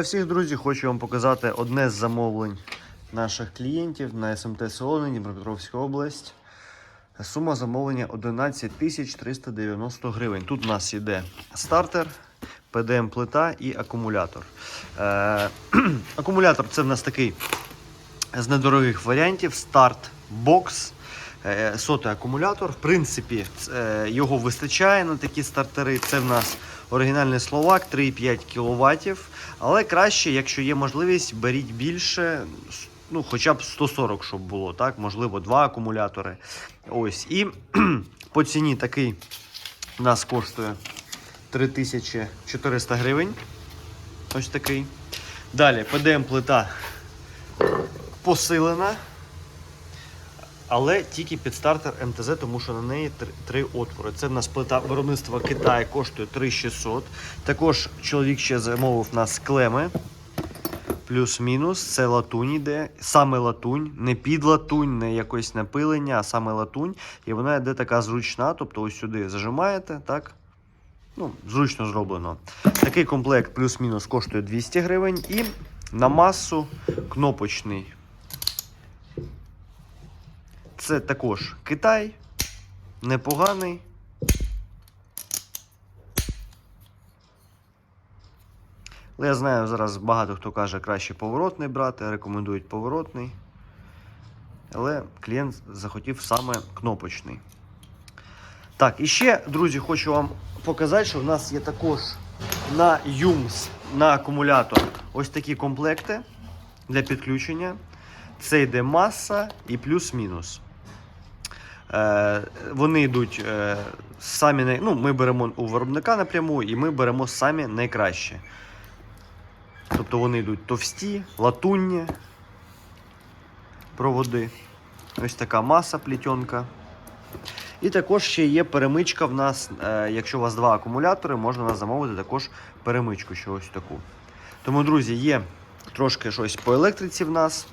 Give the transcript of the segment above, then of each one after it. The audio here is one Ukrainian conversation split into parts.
Всіх друзі, хочу вам показати одне з замовлень наших клієнтів на СМТ Солони, Дніпропетровська область. Сума замовлення 11 390 гривень. Тут у нас йде стартер, ПДМ плита і акумулятор. Е, акумулятор це в нас такий з недорогих варіантів. Старт бокс. Е, Сотий акумулятор. В принципі, е, його вистачає на такі стартери. Це в нас оригінальний словак 3,5 кВт. Але краще, якщо є можливість, беріть більше. Ну, хоча б 140, щоб було, так? Можливо, два акумулятори. Ось. І по ціні такий у нас коштує 3400 гривень. Ось такий. Далі ПДМ плита посилена. Але тільки під стартер МТЗ, тому що на неї три, отвори. Це в нас плита виробництва Китаю коштує 3600. Також чоловік ще замовив нас клеми. Плюс-мінус, це латунь іде. Саме латунь, не під латунь, не якось напилення, а саме латунь. І вона йде така зручна, тобто ось сюди зажимаєте, так? Ну, зручно зроблено. Такий комплект плюс-мінус коштує 200 гривень. І на масу кнопочний. Це також Китай, непоганий. Але я знаю, зараз багато хто каже, краще поворотний брати, рекомендують поворотний. Але клієнт захотів саме кнопочний. Так, і ще, друзі, хочу вам показати, що в нас є також на ЮМС, на акумулятор ось такі комплекти для підключення. Це йде маса і плюс-мінус. Е, вони йдуть е, самі ну, ми беремо у виробника напряму і ми беремо самі найкраще. Тобто вони йдуть товсті, латунні проводи. Ось така маса плітьонка. І також ще є перемичка в нас, е, якщо у вас два акумулятори, можна нас замовити також перемичку, ще ось таку. Тому, друзі, є трошки щось по електриці в нас.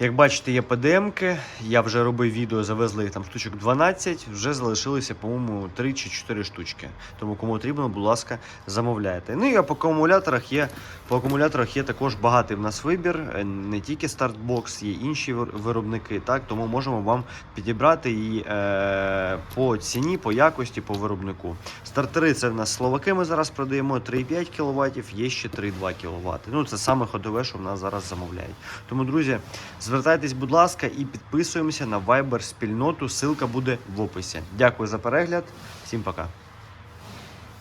Як бачите, є ПДМки. Я вже робив відео, завезли їх там штучок 12, вже залишилося, по-моєму, 3 чи 4 штучки. Тому кому потрібно, будь ласка, замовляйте. Ну і по акумуляторах є по акумуляторах є також багатий в нас вибір. Е, Не тільки стартбокс, є інші виробники. Так, тому можемо вам підібрати і е, по ціні, по якості, по виробнику. Стартери це в нас словаки. Ми зараз продаємо 3,5 кВт, є ще 3,2 кВт. Ну це саме ходове, що в нас зараз замовляють. Тому, друзі, звертайтесь, будь ласка, і підписуємося на Viber спільноту. Ссылка буде в описі. Дякую за перегляд. Всім пока.